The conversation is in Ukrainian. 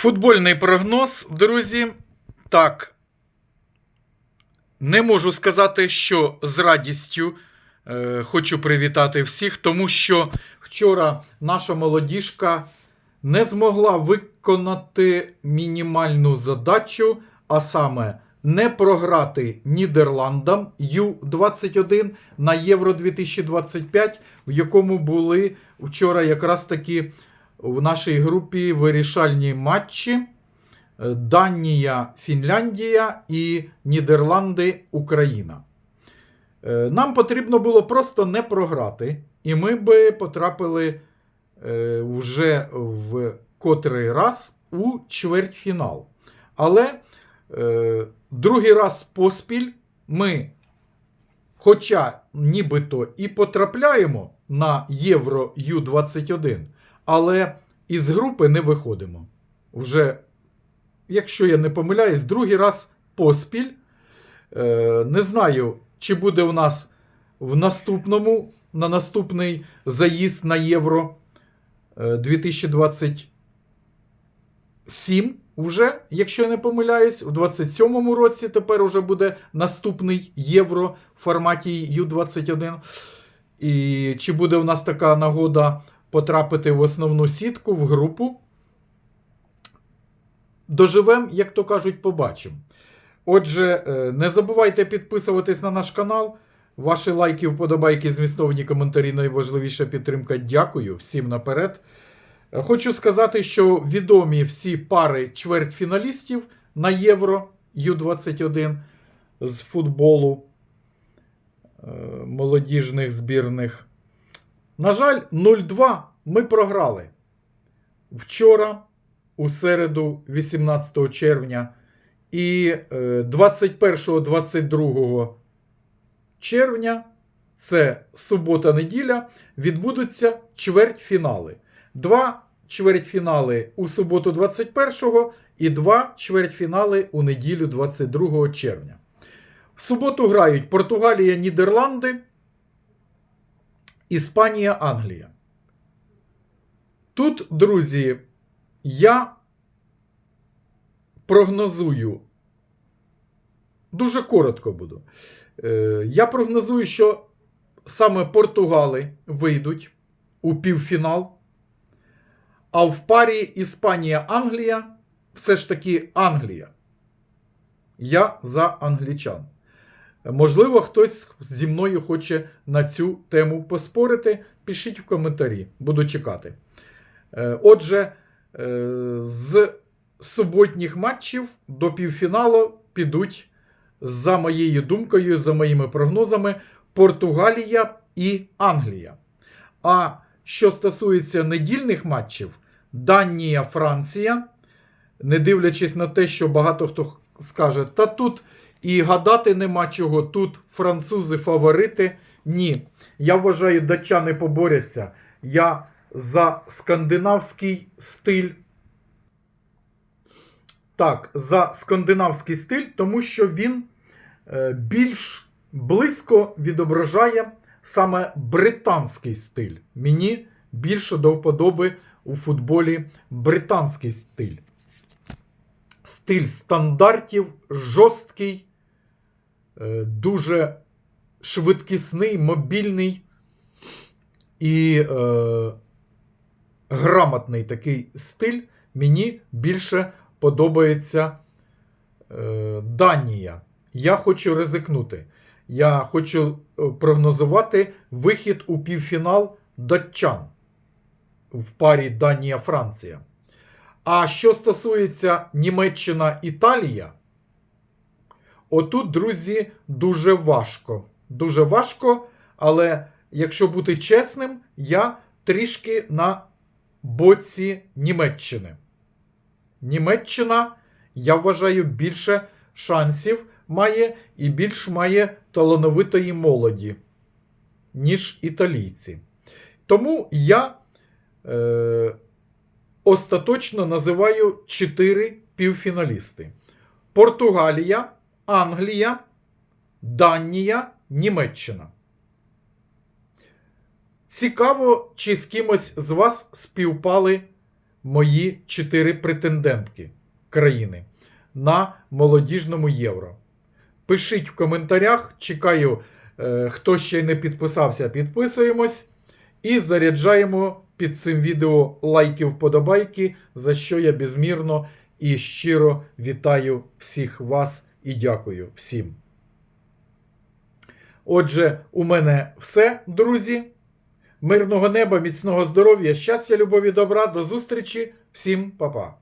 Футбольний прогноз, друзі. Так. Не можу сказати, що з радістю е, хочу привітати всіх, тому що вчора наша молодіжка не змогла виконати мінімальну задачу, а саме не програти Нідерландам Ю-21 на Євро 2025, в якому були вчора якраз таки в нашій групі вирішальні матчі. е, Данія, Фінляндія і Нідерланди, Україна. Е, Нам потрібно було просто не програти, і ми би потрапили е, вже в котрий раз у чвертьфінал. Але другий раз поспіль ми, хоча нібито і потрапляємо на Євро Ю-21, але із групи не виходимо. Вже, якщо я не помиляюсь, другий раз поспіль. Е, не знаю, чи буде у нас в наступному, на наступний заїзд на Євро е, 2027 вже, якщо я не помиляюсь, у 27-му році тепер уже буде наступний Євро в форматі Ю-21. І чи буде у нас така нагода потрапити в основну сітку, в групу? Доживем, як то кажуть, побачимо. Отже, е, не забувайте підписуватись на наш канал. Ваші лайки, вподобайки, змістовні коментарі найважливіша підтримка. Дякую всім наперед. Е, Хочу сказати, що відомі всі пари чвертьфіналістів на Євро Ю-21 з футболу е, молодіжних збірних. На жаль, 0-2 ми програли. Вчора, у середу, 18 червня, і 21-22 червня, це субота-неділя, відбудуться чвертьфінали. Два чвертьфінали у суботу 21-го і два чвертьфінали у неділю 22 червня. В суботу грають Португалія, Нідерланди, Іспанія, Англія. Тут, друзі, я прогнозую. Дуже коротко буду. Е, Я прогнозую, що саме Португали вийдуть у півфінал. А в парі Іспанія-Англія все ж таки Англія. Я за англічан. Можливо, хтось зі мною хоче на цю тему поспорити. Пишіть в коментарі, буду чекати. Е, Отже, е, з суботніх матчів до півфіналу підуть, за моєю думкою, за моїми прогнозами, Португалія і Англія. А що стосується недільних матчів, Данія, Франція, не дивлячись на те, що багато хто скаже, та тут і гадати нема чого, тут французи фаворити. Ні. Я вважаю, датчани поборяться. Я за скандинавський стиль. Так, за скандинавський стиль, тому що він е, більш близько відображає саме британський стиль. Мені більше до вподоби у футболі британський стиль. Стиль стандартів, жорсткий, дуже швидкісний, мобільний і е, грамотний такий стиль. Мені більше подобається е, Данія. Я хочу ризикнути. Я хочу е, прогнозувати вихід у півфінал датчан в парі Данія-Франція. А що стосується Німеччина-Італія, отут, друзі, дуже важко. Дуже важко, але якщо бути чесним, я трішки на боці Німеччини. Німеччина, я вважаю, більше шансів має і більш має талановитої молоді, ніж італійці. Тому я е, остаточно називаю чотири півфіналісти: Португалія, Англія, Данія, Німеччина. Цікаво, чи з кимось з вас співпали мої чотири претендентки країни на молодіжному євро. Пишіть в коментарях, чекаю, е, хто ще не підписався, підписуємось і заряджаємо під цим відео лайки, вподобайки, за що я безмірно і щиро вітаю всіх вас і дякую всім. Отже, у мене все, друзі. Мирного неба, міцного здоров'я, щастя, любові, добра. До зустрічі. Всім па-па.